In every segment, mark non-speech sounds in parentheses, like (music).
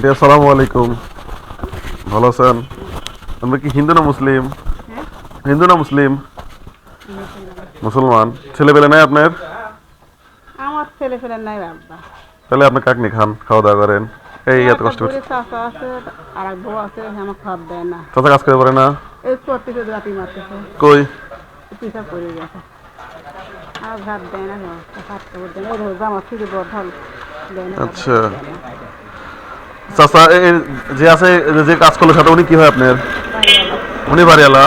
জি আসসালামু আলাইকুম। ভালো আছেন? আমরা কি হিন্দু না মুসলিম? হিন্দু না মুসলিম? মুসলমান। ছেলে পেলে নাই আপনার? আমার ছেলে ফেলে নাই বাবা। তাহলে আপনি কাকনি খান? খাওয়া দাওয়া করেন। এই এত কষ্ট করে চাষা আছে আর এক বউ আছে আমার খাবার দেয় না। চাচা কাজ করে পারে না? এই করতেছে রাতি মারতেছে। কই? পিসা পড়ে গেছে। আর ভাত দেয় না ভাত খাবার দেয় না। জামা ছিঁড়ে বদল দেয় না আচ্ছা। চাচা যে আছে যে কাজ করল সাথে, উনি কি হয় আপনার? উনি বাড়িওয়ালা?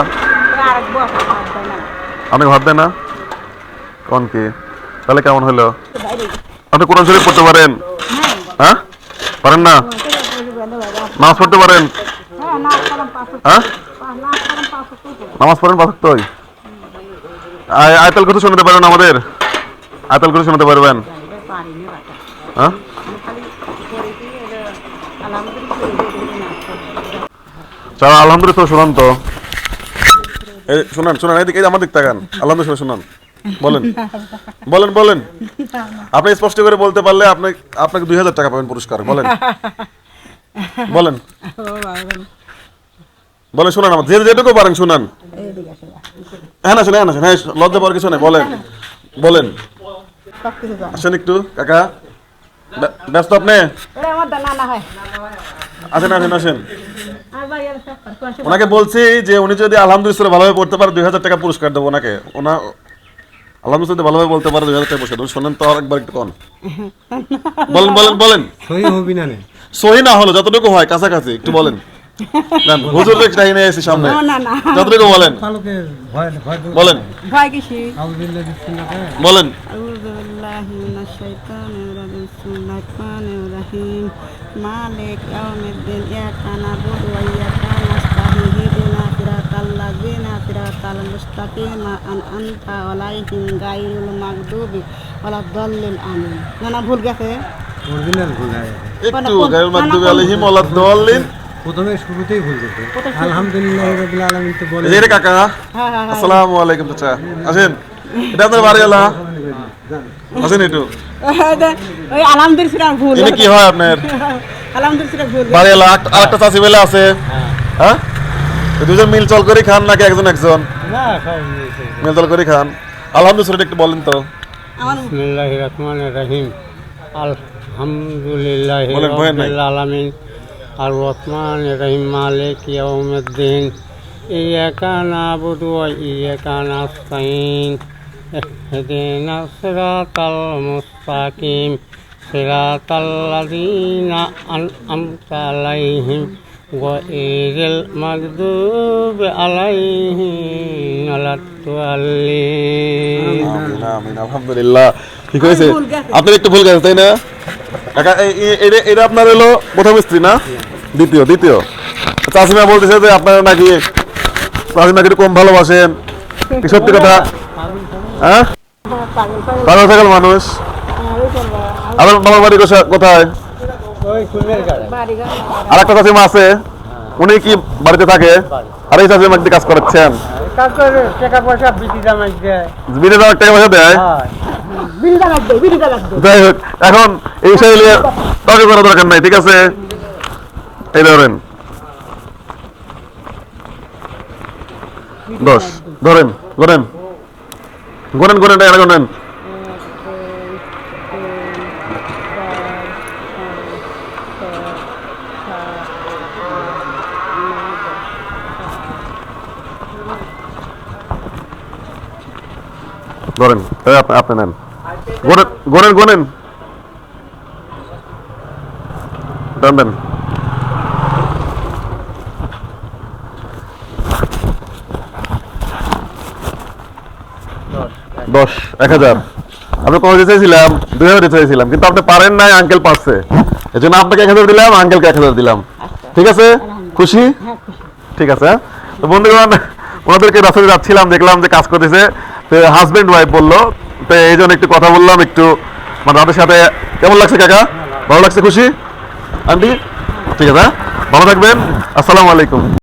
আছে ভাত দেয় না? আপনি কোন কি? তাহলে কেমন হলো? আপনি কোরআন শরীফ পড়তে পারেন? হ্যাঁ? পারেন না? নামাজ পড়তে পারেন? হ্যাঁ? নামাজ পড়েন পাঁচক্তই আয়তাল কথা শোনাতে পারেন আমাদের? আয়তাল কথা শোনাতে পারবেন? হ্যাঁ আমি খালি করে দিয়ে চলো আলহামদুলিল্লাহ শোনান তো। শোনান শোনান এদিকে আমার দিক তাকান আলহামদুলিল্লাহ শোনান। বলেন বলেন বলেন। আপনি স্পষ্ট করে বলতে পারলে আপনি আপনাকে দুই হাজার টাকা পাবেন পুরস্কার বলেন। বলেন। বলেন শোনান আমার যে যেটুকু পারেন শোনান। হ্যাঁ না শোনেন হ্যাঁ না শোনেন। হ্যাঁ লজ্জা পাওয়ার কিছু নেই বলেন। বলেন। আসেন একটু কাকা। ব্যস্ত আপনি? এটা আমার দানা আসেন আসেন আসেন। ওনাকে বলছি যে উনি যদি আলহামদুলিল্লাহ ভালোভাবে পড়তে পারে দুই হাজার টাকা পুরস্কার দেবো ওনাকে। ওনা আলহামদুলিল্লাহ ভালোভাবে বলতে পারে দুই হাজার টাকা পুরস্কার শোনেন তো আরেকবার একটু কন। (laughs) বলেন বলেন বলেন। সই হবি না নে। সহি না হলো যতটুকু হয় কাছাকাছি একটু বলেন। হুজুরকে চাই নিয়ে এসেছি সামনে। যতটুকু বলেন। বলেন। ভয় কিসি? বলেন। মালিক ইয়াউমিদ্দিন ইয়াকা নাবুদু ওয়া ইয়াকা নাস্তাইন সিরাতাল লাযিনা সিরাতাল মুস্তাকিম আনআমতা আলাইহিম গায়রুল মাগদুবি ওয়ালাদ-দাল্লিন আমিন। না না ভুল গেছে। অরিজিনাল ভুল একটু গায়রুল মাগদুবি আলাইহিম ওয়ালাদ-দাল্লিন প্রথমে শুরুতেই ভুল করছে। আলহামদুলিল্লাহ রাব্বিল আলামিন তো বলে এই কাকা হ্যাঁ হ্যাঁ হ্যাঁ। আসসালামু আলাইকুম চাচা। আসেন। এটা আপনার বাড়িওয়ালা আসেন একটু। ওই আলহামদুলিল্লাহ ভুল। ইনি কি হয় আপনার? আলহামদুলিল্লাহ ভুল। আর- আরেকটা চাষি বেলে আছে। হ্যাঁ। দুজন মিল চল করে খান নাকি একজন একজন? না মিল চল করে খান। আলহামদুলিল্লাহ একটু বলেন তো। বিসমিল্লাহির রহমানির রহিম। আলহামদুলিল্লাহ আলামিন। আর রহমানির রহিম মালিক ইয়াউমিদ্দিন। ইয়াকা নাবুদু ওয়া ইয়াকা নাস্তাইন লাযিনা আন'আমতা আলাইহিম গয়রিল মাগদুবি আলাইহিম ওয়ালাদ-দাল্লিন আমিন আমিন আলহামদুলিল্লাহ। ঠিক হয়েছে। ভুল গেছে। আপনার একটু ভুল গেছে তাই না? এটা- এটা আপনার হলো প্রথম স্ত্রী না? দ্বিতীয় দ্বিতীয়। চাষিমা বলতেছে যে আপনারা নাকি চাষিমাকে একটু কম ভালোবাসেন। সত্যি কথা। হ্যাঁ? পাগল মানুষ। আমার মামার বাড়ি কোথায়? আর একটা চাষিমা আছে। উনি কি বাড়িতে থাকে? আর এই চাষিমা কাজ করাচ্ছেন? টাকা পয়সা বিটি জামাই দেয় টাকা পয়সা যাই হোক এখন এই বিষয়ে তর্ক করার দরকার নাই ঠিক আছে? এই ধরেন। দশ ধরেন গনেন গনেন গনেন টাকা গনেন ধরেন আপনি নেন। গনেন গনেন গনেন দেন দশ এক হাজার। আপনি চাইছিলাম দুই হাজার চাইছিলাম কিন্তু আপনি পারেন নাই আঙ্কেল পারছে। এই জন্য আপনাকে এক হাজার দিলাম আঙ্কেলকে এক হাজার দিলাম। ঠিক আছে? খুশি? ঠিক আছে হ্যাঁ? তো বন্ধুগণ ওনাদেরকে রাস্তাতে যাচ্ছিলাম দেখলাম যে কাজ করতেছে। তো হাজবেন্ড ওয়াইফ বলল তো এই জন্য একটু কথা বললাম একটু মানে তাদের সাথে কেমন লাগছে কাকা? ভালো লাগছে খুশি? আন্টি? ঠিক আছে হ্যাঁ? ভালো থাকবেন আসসালামু আলাইকুম।